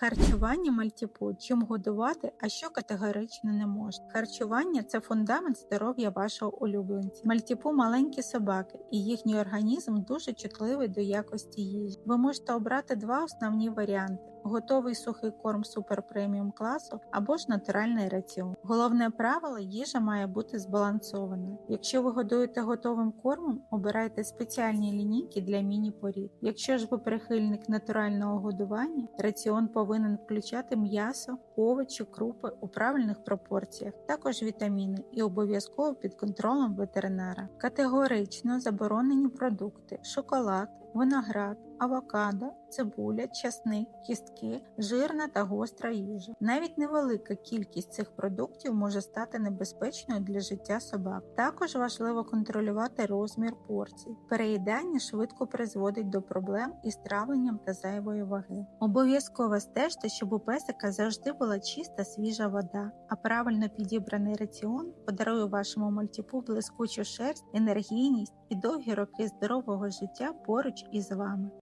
Харчування мальтіпу чим годувати, а що категорично не можна. Харчування це фундамент здоров'я вашого улюбленця. Мальтіпу маленькі собаки, і їхній організм дуже чутливий до якості їжі. Ви можете обрати два основні варіанти: готовий сухий корм супер преміум класу або ж натуральний раціон. Головне правило їжа має бути збалансованою. Якщо ви годуєте готовим кормом, обирайте спеціальні лінійки для міні-порід. Якщо ж ви прихильник натурального годування, раціон повинен включати м'ясо, овочі, крупи у правильних пропорціях, також вітаміни і обов'язково під контролем ветеринара. Категорично заборонені продукти: шоколад, виноград, авокадо, цибуля, часник, кістки, жирна та гостра їжа. Навіть невелика кількість цих продуктів може стати небезпечною для життя собак. Також важливо контролювати розмір порцій. Переїдання швидко призводить до проблем із травленням та зайвої ваги. Обов'язково стежте, щоб у песика завжди була чиста свіжа вода, а правильно підібраний раціон подарує вашому мальтіпу блискучу шерсть, енергійність і довгі роки здорового життя поруч із вами.